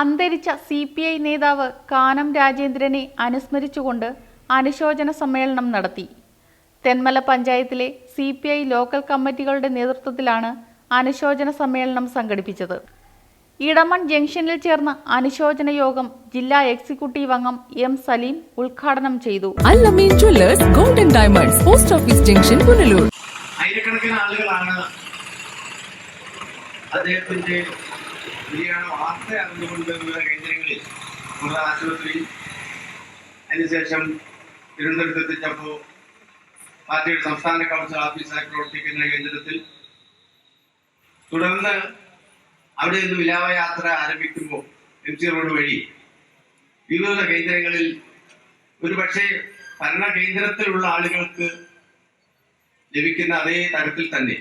അന്തരിച്ച C P I നേതാവ് കാനം രാജേന്ദ്രനെ അനുസ്മരിച്ചുകൊണ്ട് അനുശോചന സമ്മേളനം നടത്തി. തെന്മല പഞ്ചായത്തിലെ സി പി ഐ ലോക്കൽ കമ്മിറ്റികളുടെ നേതൃത്വത്തിലാണ് അനുശോചന സമ്മേളനം സംഘടിപ്പിച്ചത്. ഇടമൺ ജംഗ്ഷനിൽ ചേർന്ന അനുശോചന യോഗം ജില്ലാ എക്സിക്യൂട്ടീവ് അംഗം എം സലീം ഉദ്ഘാടനം ചെയ്തു. Golden diamonds post office junction Punalur. ആയിരക്കണക്കിന് ആളുകളാണ് അദ്ദേഹത്തിന്റെ നിര്യാണ വാർത്ത അറിഞ്ഞുകൊണ്ട് വിവിധ കേന്ദ്രങ്ങളിൽ നമ്മുടെ ആശുപത്രി അതിനുശേഷം തിരുവനന്തപുരത്ത് എത്തിച്ചപ്പോൾ പാർട്ടിയുടെ സംസ്ഥാന കൗൺസിൽ ഓഫീസായി പ്രവർത്തിക്കുന്ന കേന്ദ്രത്തിൽ തുടർന്ന് അവിടെ നിന്ന് വിലാപയാത്ര ആരംഭിക്കുമ്പോൾ എം സി റോഡ് വഴി വിവിധ കേന്ദ്രങ്ങളിൽ ഒരുപക്ഷെ ഭരണ കേന്ദ്രത്തിലുള്ള ആളുകൾക്ക് ലഭിക്കുന്ന അതേ തരത്തിൽ തന്നെ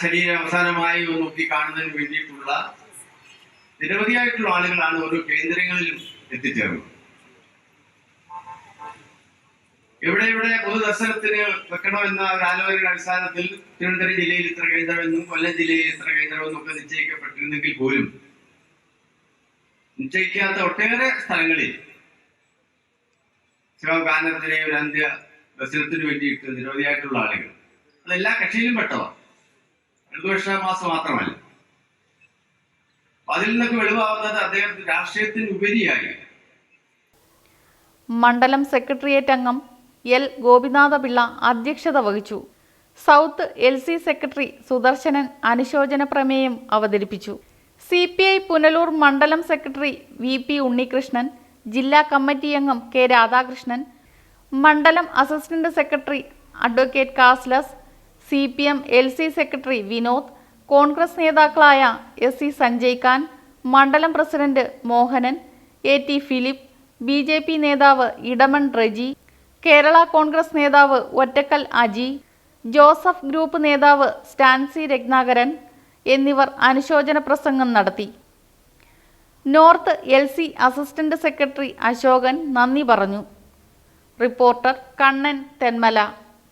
ശരീരം അവസാനമായി നോക്കി കാണുന്നതിന് വേണ്ടിയിട്ടുള്ള നിരവധിയായിട്ടുള്ള ആളുകളാണ് ഓരോ കേന്ദ്രങ്ങളിലും എത്തിച്ചേർന്നത്. എവിടെ എവിടെ പൊതുദർശനത്തിന് വെക്കണമെന്ന ഒരു ആലോചനയുടെ അടിസ്ഥാനത്തിൽ തിരുവനന്തപുരം ജില്ലയിൽ ഇത്ര കേന്ദ്രമെന്നും കൊല്ലം ജില്ലയിൽ ഇത്ര കേന്ദ്രമെന്നും ഒക്കെ നിശ്ചയിക്കപ്പെട്ടിരുന്നെങ്കിൽ പോലും നിശ്ചയിക്കാത്ത ഒട്ടേറെ സ്ഥലങ്ങളിൽ ശിവഗാനത്തിലെ ഒരു അന്ത്യ ദർശനത്തിന് വേണ്ടിയിട്ട് നിരവധിയായിട്ടുള്ള ആളുകൾ. അതെല്ലാ കക്ഷിയിലും പെട്ടവ ഇടതുപക്ഷ മാസം മാത്രമല്ല അതിൽ നിന്നൊക്കെ വെളിവാകുന്നത് അദ്ദേഹം രാഷ്ട്രീയത്തിന് ഉപരിയായി. മണ്ഡലം സെക്രട്ടേറിയറ്റ് അംഗം എൽ. ഗോപിനാഥപിള്ള അധ്യക്ഷത വഹിച്ചു. South L. C. Secretary Sudarsanan അനുശോചന പ്രമേയം അവതരിപ്പിച്ചു. സി. പി. ഐ. പുനലൂർ മണ്ഡലം സെക്രട്ടറി വി. പി. ഉണ്ണികൃഷ്ണൻ ജില്ലാ കമ്മിറ്റി അംഗം കെ. രാധാകൃഷ്ണൻ മണ്ഡലം assistant secretary advocate കാസ്ലസ് C P M L C secretary Vinod Congress നേതാക്കളായ എസ് സി സഞ്ജയ് ഖാൻ മണ്ഡലം president Mohanan A T Philip B J P നേതാവ് ഇടമൺ റെജി കേരള കോൺഗ്രസ് നേതാവ് ഒറ്റക്കൽ അജി ജോസഫ് ഗ്രൂപ്പ് നേതാവ് സ്റ്റാൻസി രത്നാകരൻ എന്നിവർ അനുശോചന പ്രസംഗം നടത്തി. North L C assistant secretary Ashokan നന്ദി പറഞ്ഞു. റിപ്പോർട്ടർ കണ്ണൻ തെന്മല.